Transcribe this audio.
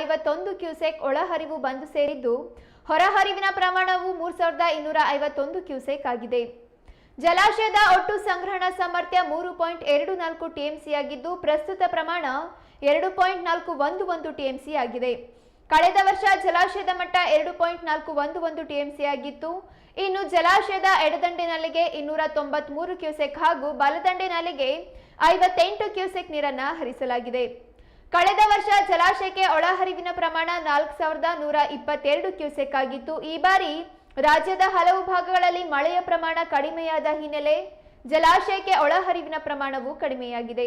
ಐವತ್ತೊಂದು ಕ್ಯೂಸೆಕ್ ಒಳಹರಿವು ಬಂದು ಸೇರಿದ್ದು, ಹೊರಹರಿವಿನ ಪ್ರಮಾಣವು ಮೂರು ಸಾವಿರದ ಇನ್ನೂರ ಐವತ್ತೊಂದು ಕ್ಯೂಸೆಕ್ ಆಗಿದೆ. ಜಲಾಶಯದ ಒಟ್ಟು ಸಂಗ್ರಹಣಾ ಸಾಮರ್ಥ್ಯ ಮೂರು ಪಾಯಿಂಟ್ ಎರಡು ನಾಲ್ಕು ಟಿಎಂಸಿ ಆಗಿದ್ದು, ಪ್ರಸ್ತುತ ಪ್ರಮಾಣ ಎರಡು ಪಾಯಿಂಟ್ ನಾಲ್ಕು ಒಂದು ಒಂದು ಟಿಎಂಸಿ ಆಗಿದೆ. ಕಳೆದ ವರ್ಷ ಜಲಾಶಯದ ಮಟ್ಟ ಎರಡು ಪಾಯಿಂಟ್ ನಾಲ್ಕು ಒಂದು ಒಂದು ಟಿಎಂಸಿ ಆಗಿತ್ತು. ಇನ್ನು ಜಲಾಶಯದ ಎಡದಂಡೆ ನಾಲೆಗೆ ಇನ್ನೂರ ತೊಂಬತ್ಮೂರು ಕ್ಯೂಸೆಕ್ ಹಾಗೂ ಬಲದಂಡೆ ನಾಲೆಗೆ ಐವತ್ತೆಂಟು ಕ್ಯೂಸೆಕ್ ನೀರನ್ನು ಹರಿಸಲಾಗಿದೆ. ಕಳೆದ ವರ್ಷ ಜಲಾಶಯಕ್ಕೆ ಒಳಹರಿವಿನ ಪ್ರಮಾಣ ನಾಲ್ಕು ಸಾವಿರದ ನೂರ ಇಪ್ಪತ್ತೆರಡು ಕ್ಯೂಸೆಕ್ ಆಗಿತ್ತು. ಈ ಬಾರಿ ರಾಜ್ಯದ ಹಲವು ಭಾಗಗಳಲ್ಲಿ ಮಳೆಯ ಪ್ರಮಾಣ ಕಡಿಮೆಯಾದ ಹಿನ್ನೆಲೆ ಜಲಾಶಯಕ್ಕೆ ಒಳಹರಿವಿನ ಪ್ರಮಾಣವು ಕಡಿಮೆಯಾಗಿದೆ.